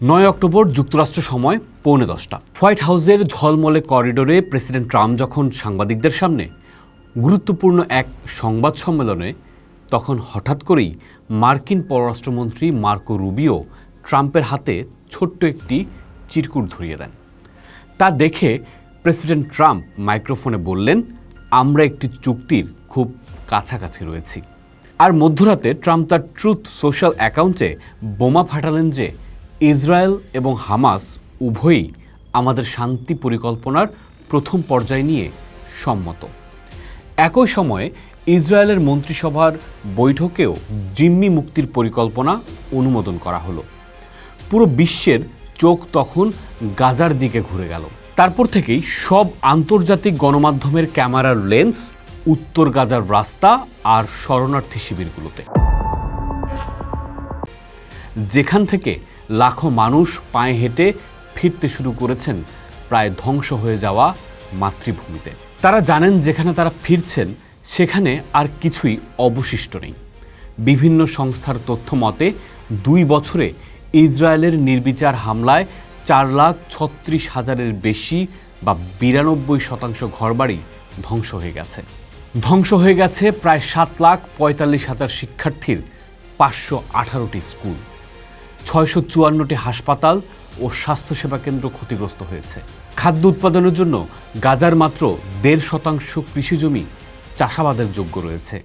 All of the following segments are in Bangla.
নয় অক্টোবর যুক্তরাষ্ট্র সময় পৌনে দশটা। হোয়াইট হাউসের ঝলমলে করিডোরে প্রেসিডেন্ট ট্রাম্প যখন সাংবাদিকদের সামনে গুরুত্বপূর্ণ এক সংবাদ সম্মেলনে, তখন হঠাৎ করেই মার্কিন পররাষ্ট্রমন্ত্রী মার্কো রুবিও ট্রাম্পের হাতে ছোট্ট একটি চিরকুট ধরিয়ে দেন। তা দেখে প্রেসিডেন্ট ট্রাম্প মাইক্রোফোনে বললেন, আমরা একটি চুক্তির খুব কাছাকাছি রয়েছি। আর মধ্যরাতে ট্রাম্প তার ট্রুথ সোশ্যাল অ্যাকাউন্টে বোমা ফাটালেন যে ইসরায়েল এবং হামাস উভয়ই আমাদের শান্তি পরিকল্পনার প্রথম পর্যায় নিয়ে সম্মত। একই সময়ে ইসরায়েলের মন্ত্রিসভার বৈঠকেও জিম্মি মুক্তির পরিকল্পনা অনুমোদন করা হলো। পুরো বিশ্বের চোখ তখন গাজার দিকে ঘুরে গেল। তারপর থেকেই সব আন্তর্জাতিক গণমাধ্যমের ক্যামেরার লেন্স উত্তর গাজার রাস্তা আর শরণার্থী শিবিরগুলোতে। যেখান থেকে লাখো মানুষ পায়ে হেঁটে ফিরতে শুরু করেছেন, প্রায় ধ্বংস হয়ে যাওয়া মাতৃভূমিতে। তারা জানেন যেখানে তারা ফিরছেন, সেখানে আর কিছুই অবশিষ্ট নেই। বিভিন্ন সংস্থার তথ্য মতে, দুই বছরে ইসরায়েলের নির্বিচার হামলায় চার লাখ ছত্রিশ হাজারের বেশি বা বিরানব্বই শতাংশ ঘরবাড়ি ধ্বংস হয়ে গেছে। ধ্বংস হয়ে গেছে প্রায় সাত লাখ পঁয়তাল্লিশ হাজার শিক্ষার্থীর পাঁচশো আঠারোটি স্কুল। ছয়শো চুয়ান্নটি হাসপাতাল ও স্বাস্থ্যসেবা কেন্দ্র ক্ষতিগ্রস্ত হয়েছে। খাদ্য উৎপাদনের জন্য গাজার মাত্র দেড় শতাংশ কৃষিজমি চাষাবাদের যোগ্য রয়েছে।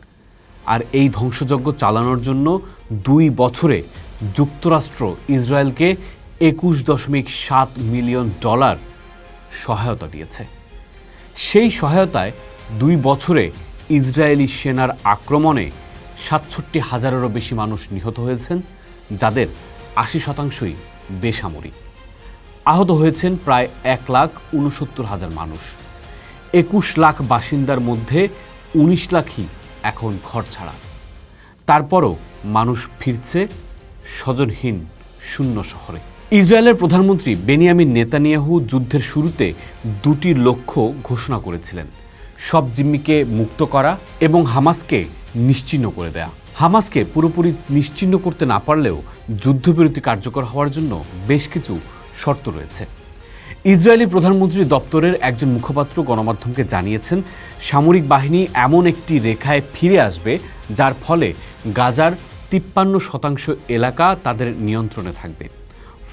আর এই ধ্বংসযজ্ঞ চালানোর জন্য দুই বছরে যুক্তরাষ্ট্র ইসরায়েলকে একুশ দশমিক সাত মিলিয়ন ডলার সহায়তা দিয়েছে। সেই সহায়তায় দুই বছরে ইসরায়েলি সেনার আক্রমণে সাতষট্টি হাজারেরও বেশি মানুষ নিহত হয়েছেন, যাদের আশি শতাংশই বেসামরিক। আহত হয়েছেন প্রায় এক লাখ উনসত্তর হাজার মানুষ। একুশ লাখ বাসিন্দার মধ্যে উনিশ লাখই এখন ঘর ছাড়া তারপরও মানুষ ফিরছে স্বজনহীন শূন্য শহরে। ইসরায়েলের প্রধানমন্ত্রী বেনিয়ামিন নেতানিয়াহু যুদ্ধের শুরুতে দুটি লক্ষ্য ঘোষণা করেছিলেন, সব জিম্মিকে মুক্ত করা এবং হামাসকে নিশ্চিহ্ন করে দেয়া। হামাসকে পুরোপুরি নিশ্চিহ্ন করতে না পারলেও যুদ্ধবিরতি কার্যকর হওয়ার জন্য বেশ কিছু শর্ত রয়েছে। ইসরায়েলি প্রধানমন্ত্রী দপ্তরের একজন মুখপাত্র গণমাধ্যমকে জানিয়েছেন, সামরিক বাহিনী এমন একটি রেখায় ফিরে আসবে যার ফলে গাজার তিপ্পান্ন শতাংশ এলাকা তাদের নিয়ন্ত্রণে থাকবে।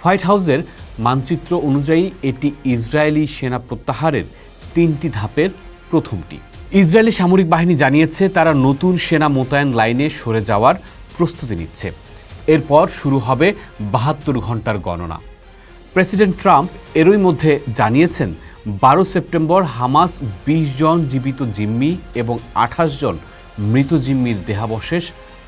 হোয়াইট হাউসের মানচিত্র অনুযায়ী এটি ইসরায়েলি সেনা প্রত্যাহারের তিনটি ধাপের প্রথমটি। ইসরায়েলি সামরিক বাহিনী জানিয়েছে তারা নতুন সেনা মোতায়েন লাইনে সরে যাওয়ার প্রস্তুতি নিচ্ছে। এরপর শুরু হবে বাহাত্তর ঘণ্টার গণনা। প্রেসিডেন্ট ট্রাম্প এরই মধ্যে জানিয়েছেন, বারো সেপ্টেম্বর হামাস বিশ জন জীবিত জিম্মি এবং আঠাশ জন মৃত জিম্মির দেহাবশেষ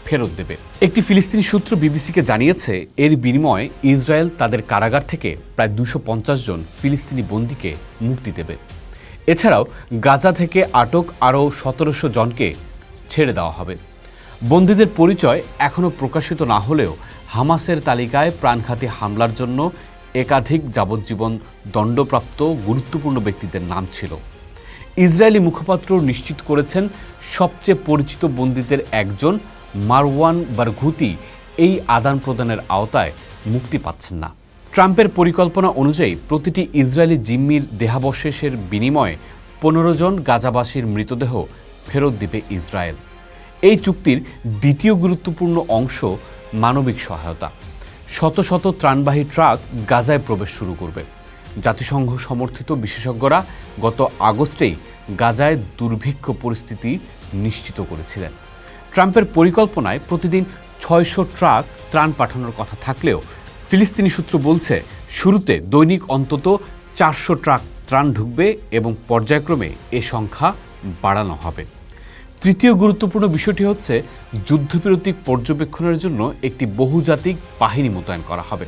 ফেরত দেবে। একটি ফিলিস্তিনি সূত্র বিবিসিকে জানিয়েছে, এর বিনিময়ে ইসরায়েল তাদের কারাগার থেকে প্রায় দুশো জন ফিলিস্তিনি বন্দীকে মুক্তি দেবে। এছাড়াও গাজা থেকে আটক আরও সতেরোশো জনকে ছেড়ে দেওয়া হবে। বন্দীদের পরিচয় এখনও প্রকাশিত না হলেও হামাসের তালিকায় প্রাণঘাতী হামলার জন্য একাধিক যাবজ্জীবন দণ্ডপ্রাপ্ত গুরুত্বপূর্ণ ব্যক্তিদের নাম ছিল। ইসরায়েলি মুখপাত্র নিশ্চিত করেছেন সবচেয়ে পরিচিত বন্দীদের একজন মারওয়ান বারঘুতি এই আদান প্রদানের আওতায় মুক্তি পাচ্ছেন না। ট্রাম্পের পরিকল্পনা অনুযায়ী প্রতিটি ইসরায়েলি জিম্মির দেহাবশেষের বিনিময়ে পনেরো জন গাজাবাসীর মৃতদেহ ফেরত দিবে ইসরায়েল। এই চুক্তির দ্বিতীয় গুরুত্বপূর্ণ অংশ মানবিক সহায়তা। শত শত ত্রাণবাহী ট্রাক গাজায় প্রবেশ শুরু করবে। জাতিসংঘ সমর্থিত বিশেষজ্ঞরা গত আগস্টেই গাজায় দুর্ভিক্ষ পরিস্থিতি নিশ্চিত করেছিলেন। ট্রাম্পের পরিকল্পনায় প্রতিদিন ছয়শো ট্রাক ত্রাণ পাঠানোর কথা থাকলেও ফিলিস্তিনি সূত্র বলছে, শুরুতে দৈনিক অন্তত চারশো ট্রাক ত্রাণ ঢুকবে এবং পর্যায়ক্রমে এ সংখ্যা বাড়ানো হবে। তৃতীয় গুরুত্বপূর্ণ বিষয়টি হচ্ছে, যুদ্ধবিরতি পর্যবেক্ষণের জন্য একটি বহুজাতিক বাহিনী মোতায়েন করা হবে।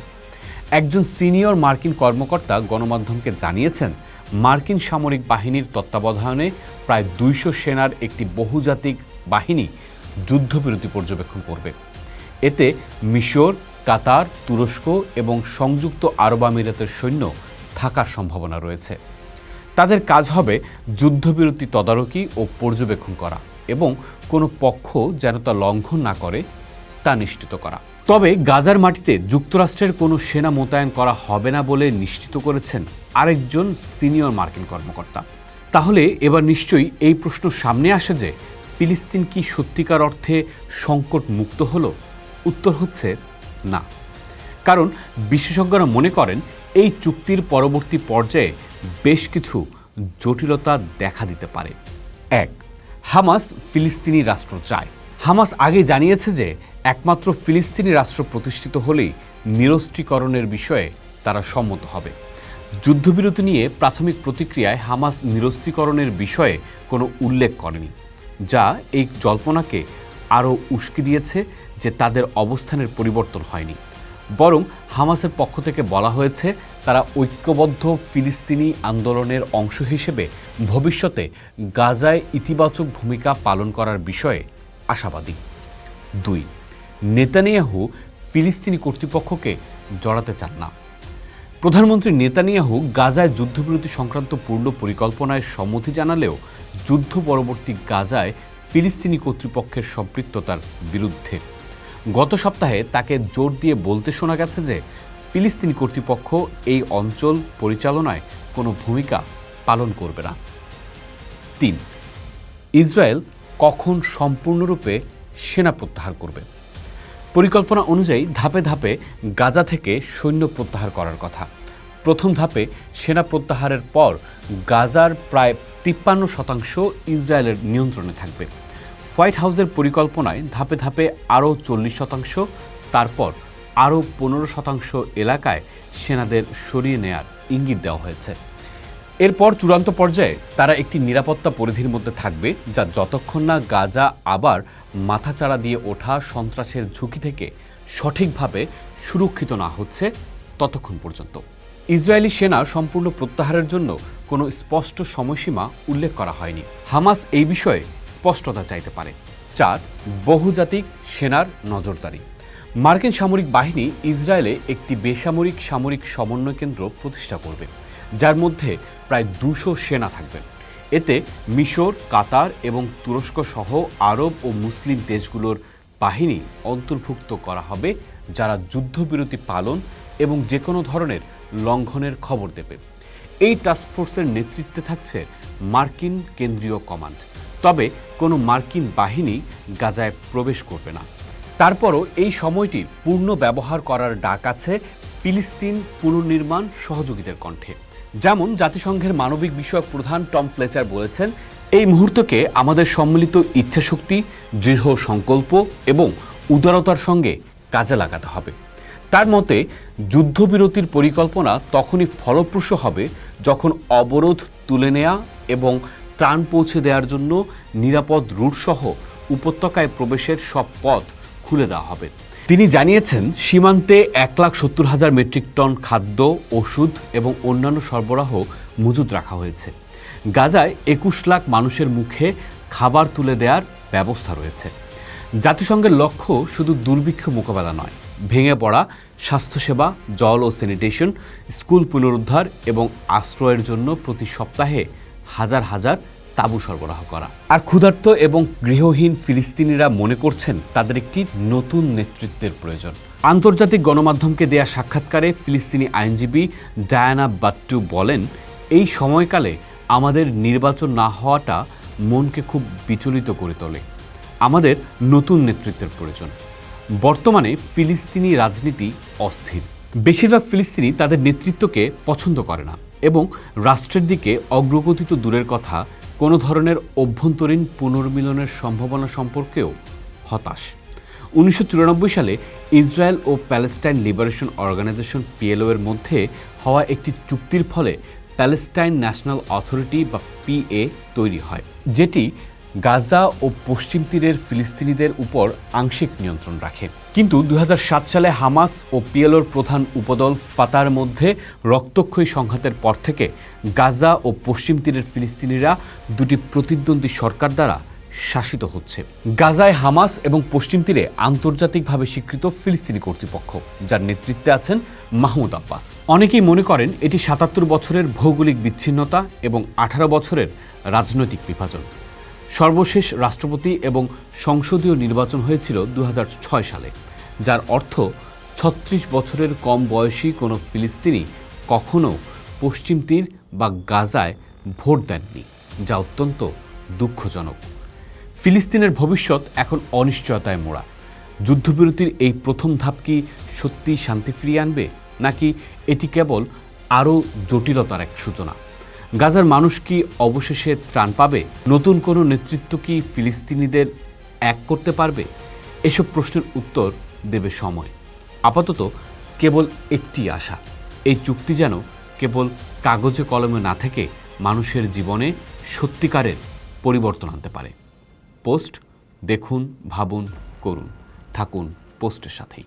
একজন সিনিয়র মার্কিন কর্মকর্তা গণমাধ্যমকে জানিয়েছেন, মার্কিন সামরিক বাহিনীর তত্ত্বাবধানে প্রায় দুইশো সেনার একটি বহুজাতিক বাহিনী যুদ্ধবিরতি পর্যবেক্ষণ করবে। এতে মিশর কাতার, তুরস্ক এবং সংযুক্ত আরব আমিরাতের সৈন্য থাকার সম্ভাবনা রয়েছে। তাদের কাজ হবে যুদ্ধবিরতি তদারকি ও পর্যবেক্ষণ করা এবং কোনো পক্ষ যেন তা লঙ্ঘন না করে তা নিশ্চিত করা। তবে গাজার মাটিতে যুক্তরাষ্ট্রের কোনো সেনা মোতায়েন করা হবে না বলে নিশ্চিত করেছেন আরেকজন সিনিয়র মার্কিন কর্মকর্তা। তাহলে এবার নিশ্চয়ই এই প্রশ্ন সামনে আসে যে, ফিলিস্তিন কি সত্যিকার অর্থে সংকট মুক্ত হলো? উত্তর হচ্ছে না। কারণ বিশেষজ্ঞরা মনে করেন এই চুক্তির পরবর্তী পর্যায়ে বেশ কিছু জটিলতা দেখা দিতে পারে। এক, হামাস ফিলিস্তিনি রাষ্ট্র চায়। হামাস আগে জানিয়েছে যে একমাত্র ফিলিস্তিনি রাষ্ট্র প্রতিষ্ঠিত হলেই নিরস্ত্রীকরণের বিষয়ে তারা সম্মত হবে। যুদ্ধবিরতি নিয়ে প্রাথমিক প্রতিক্রিয়ায় হামাস নিরস্ত্রীকরণের বিষয়ে কোনো উল্লেখ করেনি, যা এই জল্পনাকে আরও উস্কে দিয়েছে যে তাদের অবস্থানের পরিবর্তন হয়নি। বরং হামাসের পক্ষ থেকে বলা হয়েছে, তারা ঐক্যবদ্ধ ফিলিস্তিনি আন্দোলনের অংশ হিসেবে ভবিষ্যতে গাজায় ইতিবাচক ভূমিকা পালন করার বিষয়ে আশাবাদী। দুই, নেতানিয়াহু ফিলিস্তিনি কর্তৃপক্ষকে জড়াতে চান না। প্রধানমন্ত্রী নেতানিয়াহু গাজায় যুদ্ধবিরতি সংক্রান্ত পূর্ণ পরিকল্পনায় সম্মতি জানালেও যুদ্ধ পরবর্তী গাজায় ফিলিস্তিনি কর্তৃপক্ষের সম্পৃক্ততার বিরুদ্ধে। গত সপ্তাহে তাকে জোর দিয়ে বলতে শোনা গেছে যে, ফিলিস্তিনি কর্তৃপক্ষ এই অঞ্চল পরিচালনায় কোনো ভূমিকা পালন করবে না। তিন, ইসরায়েল কখন সম্পূর্ণরূপে সেনা প্রত্যাহার করবে? পরিকল্পনা অনুযায়ী ধাপে ধাপে গাজা থেকে সৈন্য প্রত্যাহার করার কথা। প্রথম ধাপে সেনা প্রত্যাহারের পর গাজার প্রায় তিপ্পান্ন শতাংশ ইসরায়েলের নিয়ন্ত্রণে থাকবে। হোয়াইট হাউসের পরিকল্পনায় ধাপে ধাপে আরও চল্লিশ শতাংশ, তারপর আরও পনেরো শতাংশ এলাকায় সেনাদের সরিয়ে নেয়ার ইঙ্গিত দেওয়া হয়েছে। এরপর চূড়ান্ত পর্যায়ে তারা একটি নিরাপত্তা পরিধির মধ্যে থাকবে, যা যতক্ষণ না গাজা আবার মাথাচাড়া দিয়ে ওঠা সন্ত্রাসের ঝুঁকি থেকে সঠিকভাবে সুরক্ষিত না হচ্ছে ততক্ষণ পর্যন্ত। ইসরায়েলি সেনা সম্পূর্ণ প্রত্যাহারের জন্য কোনো স্পষ্ট সময়সীমা উল্লেখ করা হয়নি। হামাস এই বিষয়ে স্পষ্টতা চাইতে পারে। চার, বহুজাতিক সেনার নজরদারি। মার্কিন সামরিক বাহিনী ইসরায়েলে একটি বেসামরিক সামরিক সমন্বয় কেন্দ্র প্রতিষ্ঠা করবে, যার মধ্যে প্রায় দুশো সেনা থাকবে। এতে মিশর, কাতার এবং তুরস্ক সহ আরব ও মুসলিম দেশগুলোর বাহিনী অন্তর্ভুক্ত করা হবে, যারা যুদ্ধবিরতি পালন এবং যে কোনো ধরনের লঙ্ঘনের খবর দেবে। এই টাস্কফোর্সের নেতৃত্বে থাকছে মার্কিন কেন্দ্রীয় কমান্ড। তবে কোনো মার্কিন বাহিনী গাজায় প্রবেশ করবে না। তারপরও এই সময়টির পূর্ণ ব্যবহার করার ডাক আছে ফিলিস্তিন পুনর্নির্মাণ সহযোগীদের কণ্ঠে। যেমন জাতিসংঘের মানবিক বিষয়ক প্রধান টম ফ্লেচার বলেছেন, এই মুহূর্তকে আমাদের সম্মিলিত ইচ্ছাশক্তি, দৃঢ় সংকল্প এবং উদারতার সঙ্গে কাজে লাগাতে হবে। তার মতে, যুদ্ধবিরতির পরিকল্পনা তখনই ফলপ্রসূ হবে যখন অবরোধ তুলে নেওয়া এবং ত্রাণ পৌঁছে দেওয়ার জন্য নিরাপদ রুটসহ উপত্যকায় প্রবেশের সব পথ খুলে দেওয়া হবে। তিনি জানিয়েছেন, সীমান্তে এক লাখ সত্তর হাজার মেট্রিক টন খাদ্য, ওষুধ এবং অন্যান্য সরবরাহ মজুদ রাখা হয়েছে। গাজায় একুশ লাখ মানুষের মুখে খাবার তুলে দেওয়ার ব্যবস্থা রয়েছে। জাতিসংঘের লক্ষ্য শুধু দুর্ভিক্ষ মোকাবেলা নয় ভেঙে পড়া স্বাস্থ্যসেবা, জল ও স্যানিটেশন, স্কুল পুনরুদ্ধার এবং আশ্রয়ের জন্য প্রতি সপ্তাহে হাজার হাজার তাঁবু সরবরাহ করা। আর ক্ষুধার্ত এবং গৃহহীন ফিলিস্তিনিরা মনে করছেন তাদের একটি নতুন নেতৃত্বের প্রয়োজন। আন্তর্জাতিক গণমাধ্যমকে দেয়া সাক্ষাৎকারে ফিলিস্তিনি আইনজীবী ডায়ানা বাট্টু বলেন, এই সময়কালে আমাদের নির্বাচন না হওয়াটা মনকে খুব বিচলিত করে তোলে। আমাদের নতুন নেতৃত্বের প্রয়োজন। বর্তমানে ফিলিস্তিনি রাজনীতি অস্থির। বেশিরভাগ ফিলিস্তিনি তাদের নেতৃত্বকে পছন্দ করে না এবং রাষ্ট্রের দিকে অগ্রগতি তো দূরের কথা কোনো ধরনের অভ্যন্তরীণ পুনর্মিলনের সম্ভাবনা সম্পর্কেও হতাশ। উনিশশো চুরানব্বই সালে ইসরায়েল ও প্যালেস্টাইন লিবারেশন অর্গানাইজেশন পিএলও এর মধ্যে হওয়া একটি চুক্তির ফলে প্যালেস্টাইন ন্যাশনাল অথরিটি বা পিএ তৈরি হয়, যেটি গাজা ও পশ্চিম তীরের ফিলিস্তিনিদের উপর আংশিক নিয়ন্ত্রণ রাখে। কিন্তু দু হাজার সাত সালে হামাস ও পিএলওর প্রধান উপদল ফাতার মধ্যে রক্তক্ষয়ী সংঘাতের পর থেকে গাজা ও পশ্চিম তীরের ফিলিস্তিনিরা দুটি প্রতিদ্বন্দ্বী সরকার দ্বারা শাসিত হচ্ছে। গাজায় হামাস এবং পশ্চিম তীরে আন্তর্জাতিকভাবে স্বীকৃত ফিলিস্তিনি কর্তৃপক্ষ, যার নেতৃত্বে আছেন মাহমুদ আব্বাস। অনেকেই মনে করেন এটি সাতাত্তর বছরের ভৌগোলিক বিচ্ছিন্নতা এবং আঠারো বছরের রাজনৈতিক বিভাজন। সর্বশেষ রাষ্ট্রপতি এবং সংসদীয় নির্বাচন হয়েছিল দু হাজার ছয় সালে, যার অর্থ ছত্রিশ বছরের কম বয়সী কোনো ফিলিস্তিনি কখনো পশ্চিম তীর বা গাজায় ভোট দেননি, যা অত্যন্ত দুঃখজনক। ফিলিস্তিনের ভবিষ্যৎ এখন অনিশ্চয়তায় মোড়া। যুদ্ধবিরতির এই প্রথম ধাপ কি সত্যিই শান্তি ফিরিয়ে আনবে, নাকি এটি কেবল আরও জটিলতার এক সূচনা? গাজার মানুষ কি অবশেষে ত্রাণ পাবে? নতুন কোনো নেতৃত্ব কি ফিলিস্তিনিদের এক করতে পারবে? এসব প্রশ্নের উত্তর দেবে সময়। আপাতত কেবল একটি আশা, এই চুক্তি যেন কেবল কাগজে কলমে না থেকে মানুষের জীবনে সত্যিকারের পরিবর্তন আনতে পারে। পোস্ট দেখুন, ভাবুন, করুন। থাকুন পোস্টের সাথেই।